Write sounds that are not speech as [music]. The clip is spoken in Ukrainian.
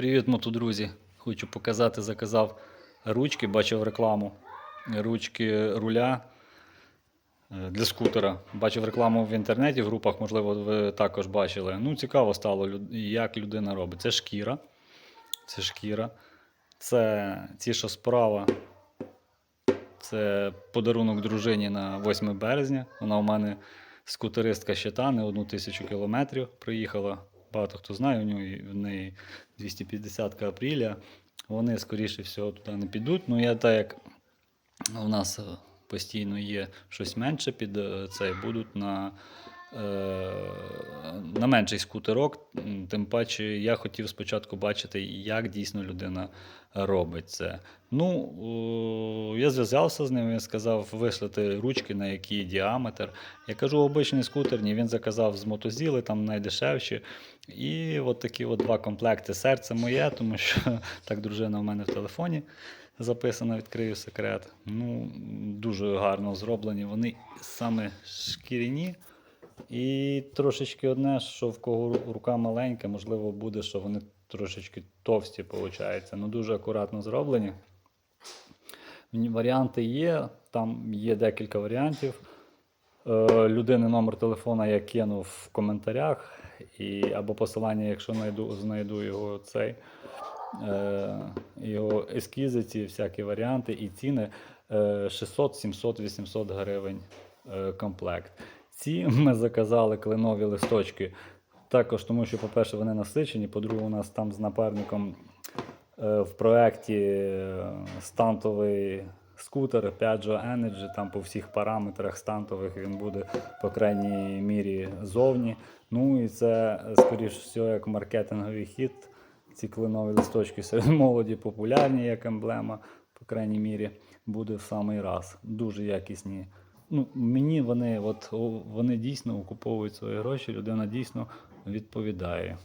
Привіт, мотодрузі. Хочу показати, заказав ручки, бачив рекламу. Ручки руля е, для скутера. Бачив рекламу в інтернеті, в групах, можливо, ви також бачили. Ну, цікаво стало, як людина робить. Це шкіра. Це шкіра. Це ці, що справа. Це подарунок дружині на 8 березня. Вона у мене скутеристка щита, не одну тисячу кілометрів приїхала. Багато хто знає, у неї, в неї 250 апреля. Вони, скоріше всього, туди не підуть. Ну, я так як у нас е, постійно є щось менше під е, цей, будуть на, на менший скутерок. Тим паче, я хотів спочатку бачити, як дійсно людина робить це. Ну, я зв'язався з ним, він сказав вишлати ручки, на який діаметр. Я кажу, обичний скутер, ні, він заказав з мотозіли, там найдешевші. І от такі от два комплекти. Серце моє, тому що [laughs] так дружина в мене в телефоні записана, відкрию секрет. Ну, дуже гарно зроблені. Вони саме шкіряні. І трошечки одне, що в кого рука маленька, можливо, буде, що вони трошечки товсті, виходить. Ну, дуже акуратно зроблені. Варіанти є, там є декілька варіантів. Е, людини номер телефона я кинув в коментарях, і, або посилання, якщо знайду, знайду його цей, е, його ескізи, ці всякі варіанти і ціни е, 600, 700, 800 гривень е, комплект. Ці [laughs] ми заказали кленові листочки. Також тому, що, по-перше, вони насичені, по-друге, у нас там з напарником е, в проєкті е, стантовий скутер Piaggio Energy, там по всіх параметрах стантових він буде, по крайній мірі, зовні. Ну і це, скоріш всього, як маркетинговий хід. Ці клинові листочки [laughs] серед молоді популярні як емблема, по крайній мірі, буде в самий раз. Дуже якісні. Ну, мені вони, от, вони дійсно окуповують свої гроші, людина дійсно відповідає.